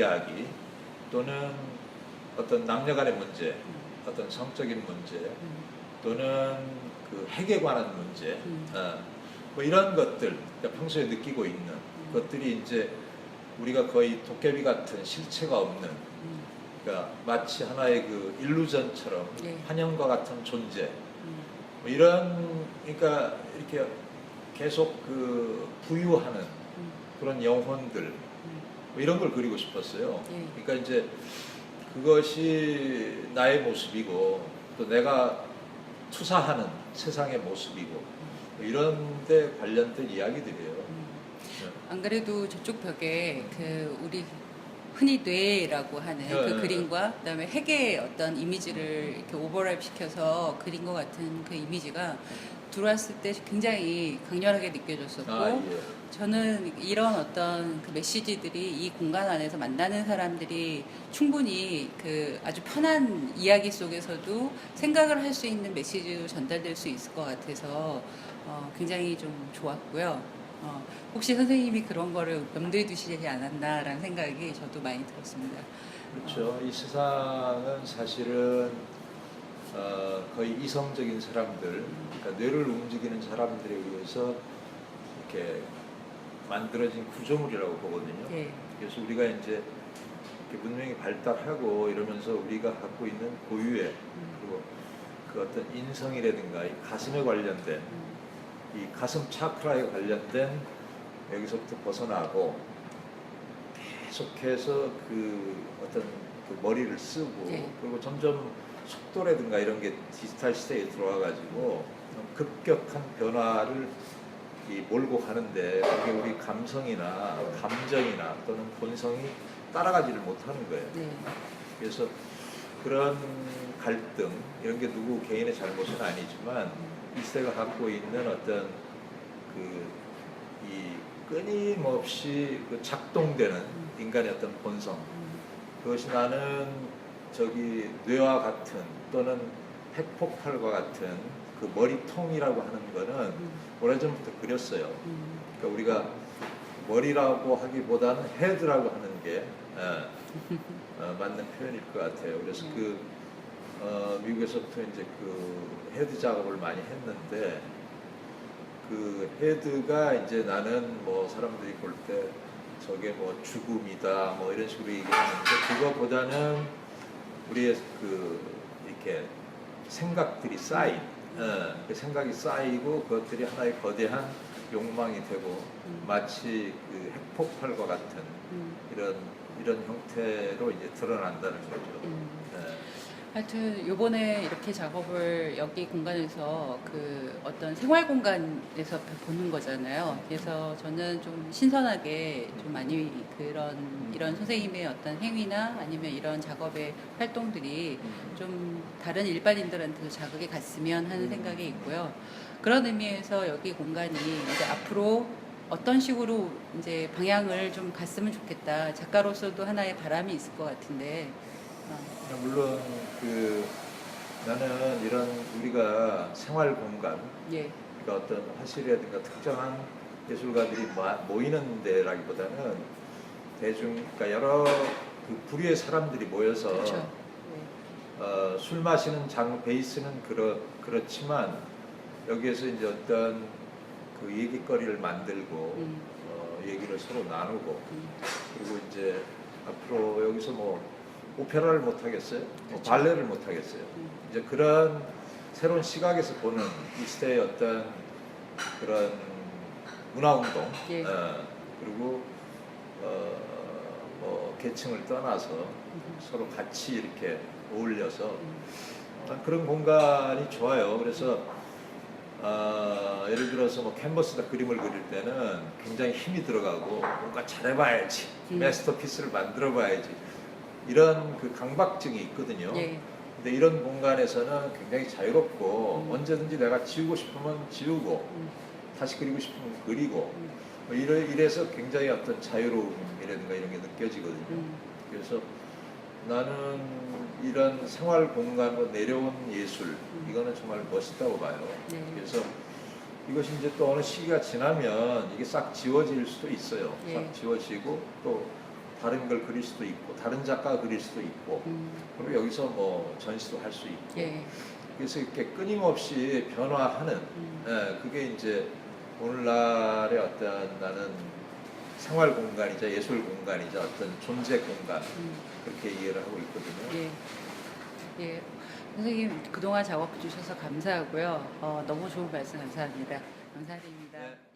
이야기 또는 어떤 남녀 간의 문제, 음. 어떤 성적인 문제 음. 또는 그 핵에 관한 문제, 음. 어, 뭐 이런 것들 그러니까 평소에 느끼고 있는 음. 것들이 이제 우리가 거의 도깨비 같은 실체가 없는 음. 그러니까 마치 하나의 그 일루전처럼 예. 환영과 같은 존재 음. 뭐 이런 그러니까 이렇게 계속 그 부유하는 음. 그런 영혼들 음. 뭐 이런 걸 그리고 싶었어요. 예. 그러니까 이제 그것이 나의 모습이고 또 내가 투사하는 세상의 모습이고 뭐 이런 데 관련된 이야기들이에요. 음. 네. 안 그래도 저쪽 벽에 그 우리 흔히 뇌라고 하는 네, 그 네, 그림과 그다음에 핵의 어떤 이미지를 이렇게 오버랩 시켜서 그린 것 같은 그 이미지가 들어왔을 때 굉장히 강렬하게 느껴졌었고 아, 예. 저는 이런 어떤 그 메시지들이 이 공간 안에서 만나는 사람들이 충분히 그 아주 편한 이야기 속에서도 생각을 할 수 있는 메시지로 전달될 수 있을 것 같아서 어, 굉장히 좀 좋았고요. 어, 혹시 선생님이 그런 거를 염두에 두시지 않았나라는 생각이 저도 많이 들었습니다. 그렇죠. 이 세상은 사실은 어, 거의 이성적인 사람들, 그러니까 뇌를 움직이는 사람들에 의해서 이렇게 만들어진 구조물이라고 보거든요. 예. 그래서 우리가 이제 이렇게 문명이 발달하고 이러면서 우리가 갖고 있는 고유의 음, 그리고 그 어떤 인성이라든가 이 가슴에 관련된 음, 이 가슴 차크라에 관련된 여기서부터 벗어나고 계속해서 그 어떤 그 머리를 쓰고 네. 그리고 점점 속도라든가 이런 게 디지털 시대에 들어와 가지고 급격한 변화를 이 몰고 가는데 그게 우리 감성이나 감정이나 또는 본성이 따라가지를 못하는 거예요. 네. 그래서 그런 갈등 이런 게 누구 개인의 잘못은 아니지만 음, 이 시대가 갖고 있는 어떤 그 이 끊임없이 그 작동되는 음. 인간의 어떤 본성 음, 그것이 나는 저기 뇌와 같은 또는 핵폭발과 같은 그 머리통이라고 하는 거는 음, 오래전부터 그렸어요. 음, 그러니까 우리가 머리라고 하기보다는 헤드라고 하는 게 어, 어, 맞는 표현일 것 같아요. 그래서 음. 그 어, 미국에서부터 이제 그 헤드 작업을 많이 했는데 그 헤드가 이제 나는 뭐 사람들이 볼 때 저게 뭐 죽음이다 뭐 이런 식으로 얘기하는데 그거보다는 우리의 그 이렇게 생각들이 쌓인 어, 그 생각이 쌓이고 그것들이 하나의 거대한 욕망이 되고 음. 마치 그 핵폭발과 같은 음, 이런 이런 형태로 이제 드러난다는 거죠. 음. 네. 하여튼 요번에 이렇게 작업을 여기 공간에서 그 어떤 생활 공간에서 보는 거잖아요. 그래서 저는 좀 신선하게 좀 많이 그런 이런 선생님의 어떤 행위나 아니면 이런 작업의 활동들이 좀 다른 일반인들한테도 자극이 갔으면 하는 음. 생각이 있고요. 그런 의미에서 여기 공간이 이제 앞으로 어떤 식으로 이제 방향을 좀 갔으면 좋겠다. 작가로서도 하나의 바람이 있을 것 같은데. 어, 물론 그 나는 이런 우리가 생활 공간, 예. 그러니까 어떤 화실이라든가 특정한 예술가들이 모- 모이는 데라기보다는 대중, 그러니까 여러 그 부류의 사람들이 모여서 그렇죠. 예. 어, 술 마시는 장 베이스는 그렇 그렇지만 여기에서 이제 어떤 그 얘기거리를 만들고 음, 어, 얘기를 서로 나누고 음, 그리고 이제 앞으로 여기서 뭐 오페라를 못 하겠어요, 뭐 그렇죠. 발레를 못 하겠어요. 음, 이제 그런 새로운 시각에서 보는 이 시대의 어떤 그런 문화 운동, 예. 어, 그리고 어, 뭐 계층을 떠나서 음, 서로 같이 이렇게 어울려서 음, 난 그런 공간이 좋아요. 그래서 어, 예를 들어서 뭐 캔버스다 그림을 그릴 때는 굉장히 힘이 들어가고 뭔가 잘해봐야지 음. 마스터피스를 만들어봐야지 이런 그 강박증이 있거든요. 예. 근데 이런 공간에서는 굉장히 자유롭고 음. 언제든지 내가 지우고 싶으면 지우고 음, 다시 그리고 싶으면 그리고 음, 뭐 이래, 이래서 굉장히 어떤 자유로움이라든가 이런 게 느껴지거든요. 음, 그래서 나는 이런 생활 공간으로 내려온 예술 이거는 정말 멋있다고 봐요. 네. 그래서 이것이 이제 또 어느 시기가 지나면 이게 싹 지워질 수도 있어요. 예. 싹 지워지고 또 다른 걸 그릴 수도 있고 다른 작가가 그릴 수도 있고 음, 그리고 여기서 뭐 전시도 할 수 있고 예. 그래서 이렇게 끊임없이 변화하는 음, 예, 그게 이제 오늘날의 어떤 나는 생활 공간이자 예술 공간이자 어떤 존재 공간 음, 그렇게 이해를 하고 있거든요. 예. 예. 선생님 그동안 작업해 주셔서 감사하고요. 어, 너무 좋은 말씀 감사합니다. 감사드립니다. 네. 예.